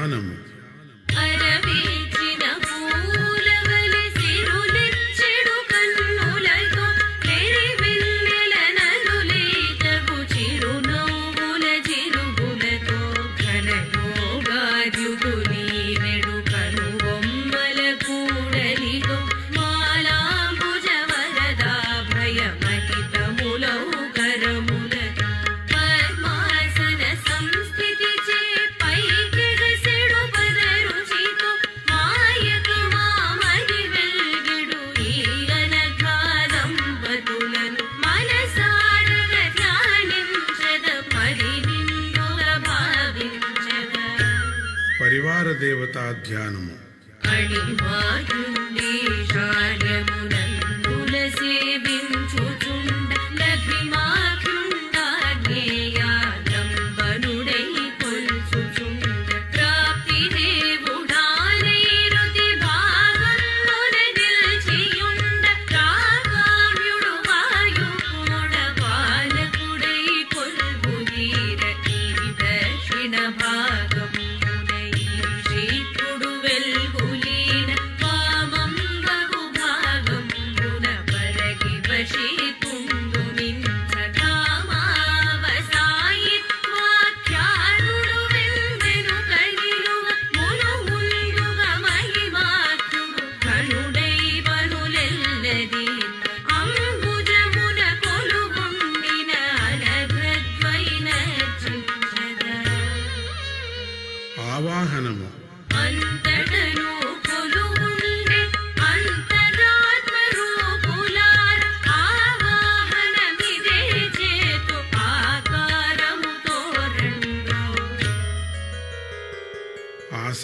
జ్ఞానము దేవతా ధ్యానము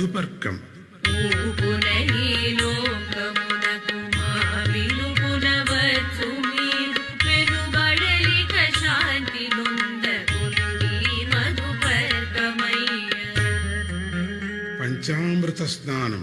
മധുപർക്കം. പഞ്ചാമൃത സ്നാനം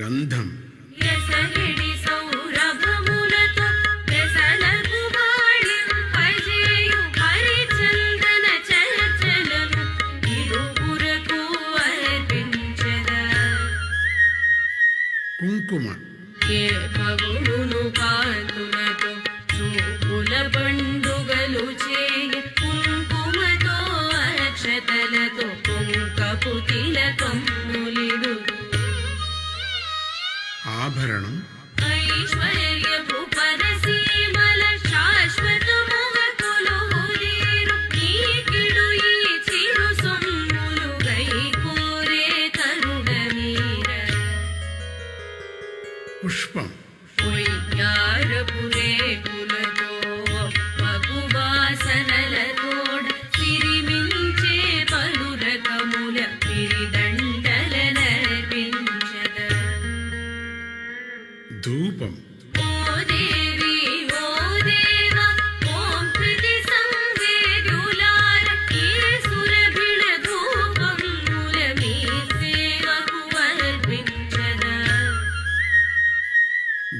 గంధం. కుంకుమ. పండుగలు చేయి కుంకుమతో అక్షతలతో కుంకపు ഉദാഹരണം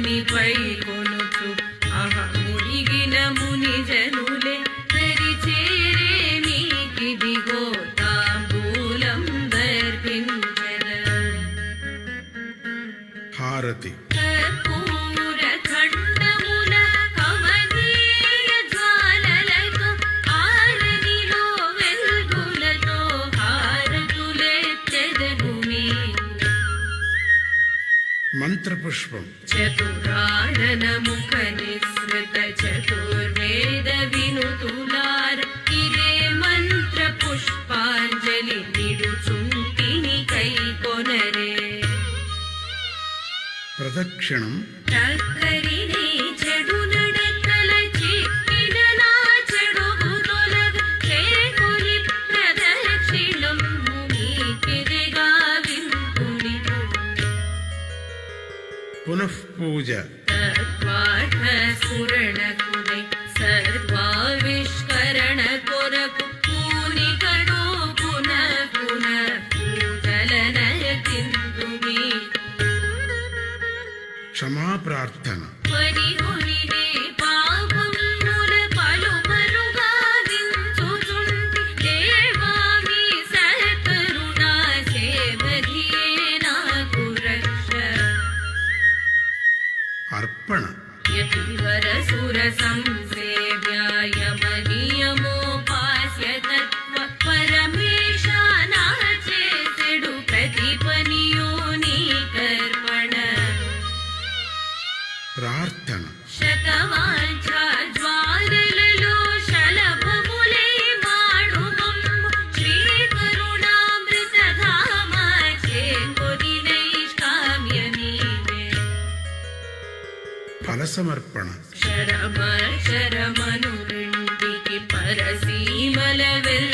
ni tu. पुष्पम्। चतुराणनमुखनिस्मृतचतुर्वेदविनुतुलार्किरे मन्त्रपुष्पाञ्जलि निरुचुण्टिनि कैकोनरे प्रदक्षिणम्। पुनः पूजा। सर्वाः सुरणकुले സമർപ്പണം. ശരമ ശരമനു പരസീമലവൽ